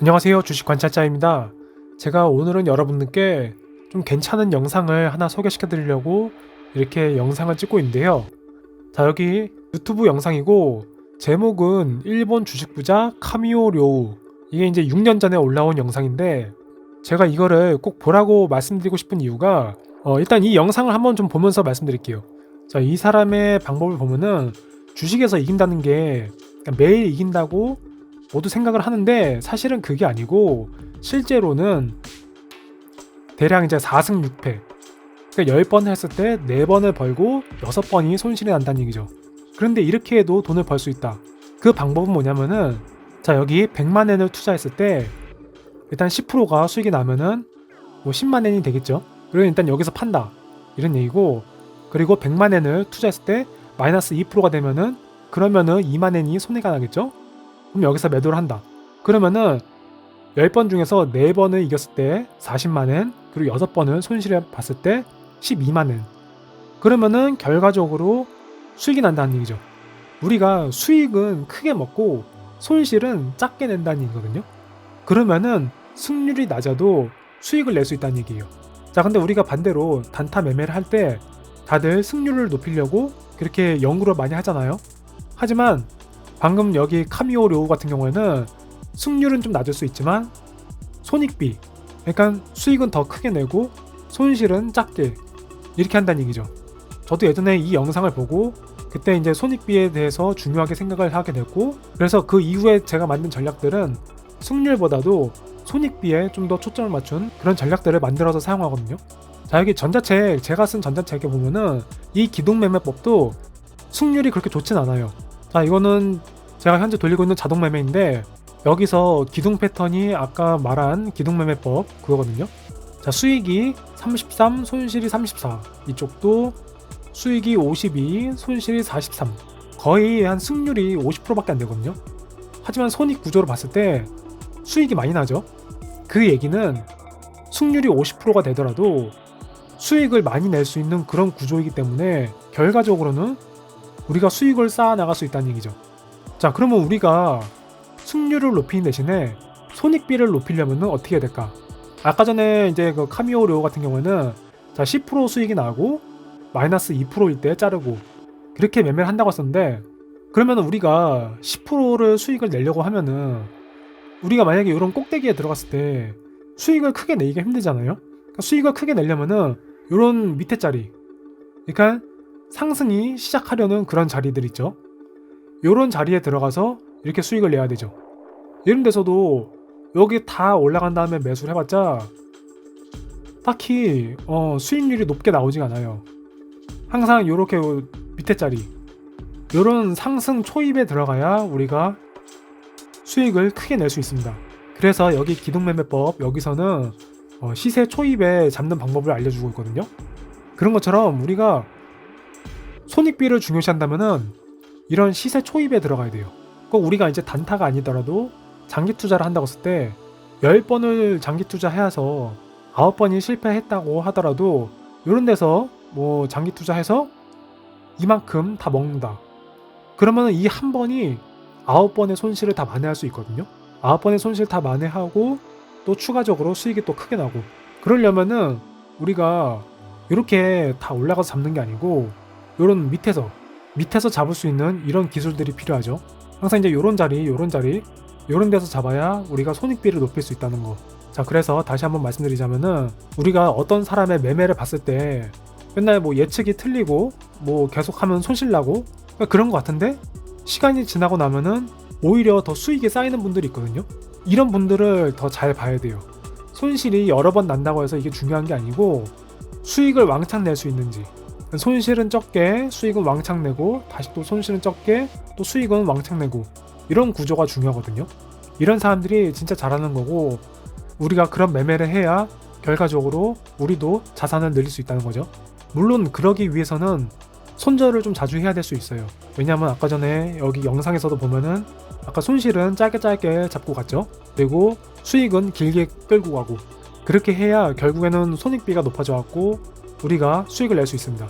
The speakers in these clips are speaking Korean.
안녕하세요. 주식 관찰자입니다. 제가 오늘은 여러분들께 좀 괜찮은 영상을 하나 소개시켜 드리려고 이렇게 영상을 찍고 있는데요. 자, 여기 유튜브 영상이고 제목은 일본 주식 부자 카미오 료우. 이게 이제 6년 전에 올라온 영상인데 제가 이거를 꼭 보라고 말씀드리고 싶은 이유가 어, 일단 이 영상을 한번 좀 보면서 말씀드릴게요. 자, 이 사람의 방법을 보면은 주식에서 이긴다는 게 매일 이긴다고 모두 생각을 하는데 사실은 그게 아니고 실제로는 대략 이제 4승 6패. 그러니까 10번 했을 때 4번을 벌고 6번이 손실이 난다는 얘기죠. 그런데 이렇게 해도 돈을 벌 수 있다. 그 방법은 뭐냐면은 자 여기 100만 엔을 투자했을 때 일단 10%가 수익이 나면은 뭐 10만 엔이 되겠죠? 그리고 일단 여기서 판다. 이런 얘기고 그리고 100만 엔을 투자했을 때 마이너스 2%가 되면은 그러면은 2만 엔이 손해가 나겠죠 그럼 여기서 매도를 한다. 그러면은 10번 중에서 4번을 이겼을 때 40만엔, 그리고 6번을 손실을 봤을 때 12만엔. 그러면은 결과적으로 수익이 난다는 얘기죠. 우리가 수익은 크게 먹고 손실은 작게 낸다는 얘기거든요. 그러면은 승률이 낮아도 수익을 낼 수 있다는 얘기예요. 자, 근데 우리가 반대로 단타 매매를 할 때 다들 승률을 높이려고 그렇게 연구를 많이 하잖아요. 하지만 방금 여기 카미오 료우 같은 경우에는 승률은 좀 낮을 수 있지만 손익비 그러니까 수익은 더 크게 내고 손실은 작게 이렇게 한다는 얘기죠. 저도 예전에 이 영상을 보고 그때 이제 손익비에 대해서 중요하게 생각을 하게 됐고 그래서 그 이후에 제가 만든 전략들은 승률보다도 손익비에 좀 더 초점을 맞춘 그런 전략들을 만들어서 사용하거든요. 자 여기 전자책 제가 쓴 전자책에 보면은 이 기동매매법도 승률이 그렇게 좋진 않아요. 자 이거는 제가 현재 돌리고 있는 자동 매매인데 여기서 기둥 패턴이 아까 말한 기둥 매매법 그거거든요. 자 수익이 33, 손실이 34. 이쪽도 수익이 52, 손실이 43. 거의 한 승률이 50%밖에 안 되거든요. 하지만 손익 구조로 봤을 때 수익이 많이 나죠. 그 얘기는 승률이 50%가 되더라도 수익을 많이 낼 수 있는 그런 구조이기 때문에 결과적으로는 우리가 수익을 쌓아 나갈 수 있다는 얘기죠. 자, 그러면 우리가 승률을 높이는 대신에 손익비를 높이려면 어떻게 해야 될까? 아까 전에 이제 그 카미오료 같은 경우에는 자, 10% 수익이 나고 마이너스 2%일 때 자르고 그렇게 매매를 한다고 했었는데 그러면 우리가 10%를 수익을 내려고 하면은 우리가 만약에 이런 꼭대기에 들어갔을 때 수익을 크게 내기가 힘들잖아요. 그러니까 수익을 크게 내려면은 이런 밑에 자리, 그러니까 상승이 시작하려는 그런 자리들 있죠. 이런 자리에 들어가서 이렇게 수익을 내야 되죠. 이런 데서도 여기 다 올라간 다음에 매수를 해봤자 딱히 어, 수익률이 높게 나오지 않아요. 항상 이렇게 밑에 자리 이런 상승 초입에 들어가야 우리가 수익을 크게 낼 수 있습니다. 그래서 여기 기둥매매법 여기서는 어, 시세 초입에 잡는 방법을 알려주고 있거든요. 그런 것처럼 우리가 손익비를 중요시한다면은 이런 시세 초입에 들어가야 돼요. 꼭 우리가 이제 단타가 아니더라도 장기 투자를 한다고 했을 때 10번을 장기 투자해서 9번이 실패했다고 하더라도 이런 데서 뭐 장기 투자해서 이만큼 다 먹는다. 그러면 이 한 번이 9번의 손실을 다 만회할 수 있거든요. 9번의 손실 다 만회하고 또 추가적으로 수익이 또 크게 나고 그러려면은 우리가 이렇게 다 올라가서 잡는 게 아니고 이런 밑에서 밑에서 잡을 수 있는 이런 기술들이 필요하죠. 항상 이제 이런 자리, 이런 자리, 이런 데서 잡아야 우리가 손익비를 높일 수 있다는 거. 자, 그래서 다시 한번 말씀드리자면은 우리가 어떤 사람의 매매를 봤을 때 맨날 뭐 예측이 틀리고 뭐 계속하면 손실 나고 그러니까 그런 것 같은데 시간이 지나고 나면은 오히려 더 수익이 쌓이는 분들이 있거든요. 이런 분들을 더 잘 봐야 돼요. 손실이 여러 번 난다고 해서 이게 중요한 게 아니고 수익을 왕창 낼 수 있는지 손실은 적게 수익은 왕창 내고 다시 또 손실은 적게 또 수익은 왕창 내고 이런 구조가 중요하거든요. 이런 사람들이 진짜 잘하는 거고 우리가 그런 매매를 해야 결과적으로 우리도 자산을 늘릴 수 있다는 거죠. 물론 그러기 위해서는 손절을 좀 자주 해야 될 수 있어요. 왜냐하면 아까 전에 여기 영상에서도 보면은 아까 손실은 짧게 짧게 잡고 갔죠. 그리고 수익은 길게 끌고 가고 그렇게 해야 결국에는 손익비가 높아져 갖고 우리가 수익을 낼 수 있습니다.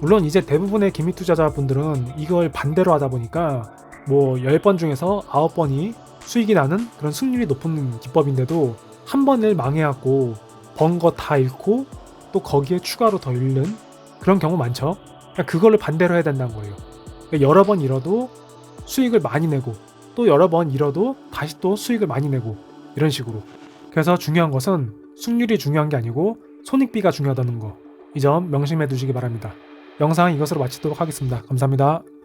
물론 이제 대부분의 기미 투자자분들은 이걸 반대로 하다 보니까 뭐 10번 중에서 9번이 수익이 나는 그런 승률이 높은 기법인데도 한 번을 망해갖고 번 거 다 잃고 또 거기에 추가로 더 잃는 그런 경우 많죠. 그러니까 그거를 반대로 해야 된다는 거예요. 그러니까 여러 번 잃어도 수익을 많이 내고 또 여러 번 잃어도 다시 또 수익을 많이 내고 이런 식으로. 그래서 중요한 것은 승률이 중요한 게 아니고 손익비가 중요하다는 거. 이 점 명심해 두시기 바랍니다. 영상 이것으로 마치도록 하겠습니다. 감사합니다.